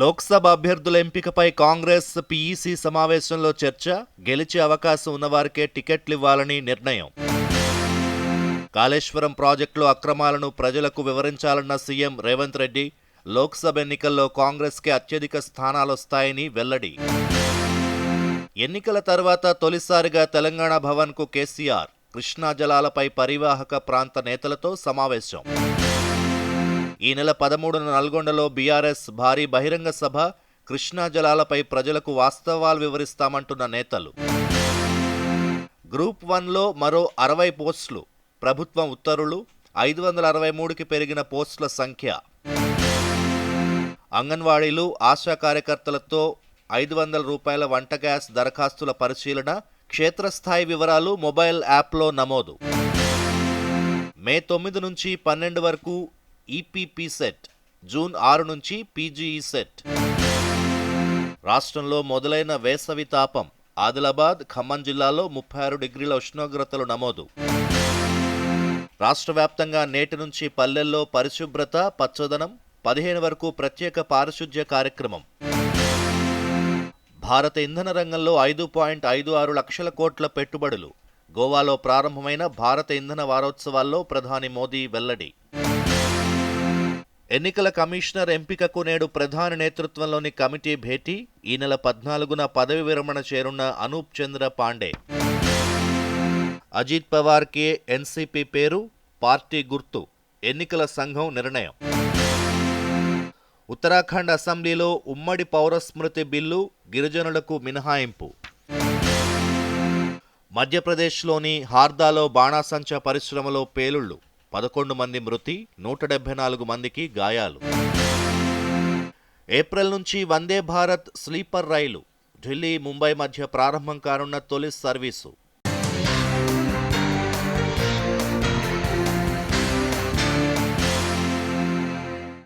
లోక్సభ అభ్యర్థుల ఎంపికపై కాంగ్రెస్ పీఈసీ సమావేశంలో చర్చ గెలిచే అవకాశం ఉన్నవారికే టికెట్లు ఇవ్వాలని నిర్ణయం. కాళేశ్వరం ప్రాజెక్టులో అక్రమాలను ప్రజలకు వివరించాలన్న సీఎం రేవంత్ రెడ్డి లోక్సభ ఎన్నికల్లో కాంగ్రెస్కే అత్యధిక స్థానాలొస్తాయని వెల్లడి. ఎన్నికల తర్వాత తొలిసారిగా తెలంగాణ భవన్కు కేసీఆర్ కృష్ణా జలాలపై పరివాహక ప్రాంత నేతలతో సమావేశం. ఈ నెల పదమూడున నల్గొండలో బీఆర్ఎస్ భారీ బహిరంగ సభ కృష్ణా జలాలపై ప్రజలకు వాస్తవాలు వివరిస్తామంటున్న నేతలు. గ్రూప్ వన్లో మరో అరవై పోస్టులు ప్రభుత్వం ఉత్తర్వులు ఐదు వందల అరవై మూడుకి పెరిగిన పోస్టుల సంఖ్య. అంగన్వాడీలు ఆశా కార్యకర్తలతో ఐదు వందల రూపాయల వంట గ్యాస్ దరఖాస్తుల పరిశీలన క్షేత్రస్థాయి వివరాలు మొబైల్ యాప్లో నమోదు. మే తొమ్మిది నుంచి పన్నెండు వరకు ఈపీపీ సెట్ జూన్ ఆరు నుంచి పీజీఈ సెట్ రాష్ట్రంలో మొదలైన వేసవి తాపం ఆదిలాబాద్ ఖమ్మం జిల్లాలో ముప్పై ఆరు డిగ్రీల ఉష్ణోగ్రతలు నమోదు. రాష్ట్ర వ్యాప్తంగా నేటి నుంచి పల్లెల్లో పరిశుభ్రత పచ్చదనం పదిహేను వరకు ప్రత్యేక పారిశుధ్య కార్యక్రమం. భారత ఇంధన రంగంలో ఐదు పాయింట్ ఐదు ఆరు లక్షల కోట్ల పెట్టుబడులు. గోవాలో ప్రారంభమైన భారత ఇంధన వారోత్సవాల్లో ప్రధాని మోదీ వెల్లడి. ఎన్నికల కమిషనర్ ఎంపికకు నేడు ప్రధాని నేతృత్వంలోని కమిటీ భేటీ. ఈ నెల పద్నాలుగున పదవి విరమణ చేరున్న అనూప్ చంద్ర పాండే. అజిత్ పవార్కి ఎన్సీపీ పేరు పార్టీ గుర్తు ఎన్నికల సంఘం నిర్ణయం. ఉత్తరాఖండ్ అసెంబ్లీలో ఉమ్మడి పౌరస్మృతి బిల్లు గిరిజనులకు మినహాయింపు. మధ్యప్రదేశ్లోని హార్దాలో బాణాసంచా పరిశ్రమలో పేలుళ్ళు పదకొండు మంది మృతి నూట డెబ్బై నాలుగు మందికి గాయాలు. ఏప్రిల్ నుంచి వందే భారత్ స్లీపర్ రైలు ఢిల్లీ ముంబై మధ్య ప్రారంభం కానున్న తొలి సర్వీసు.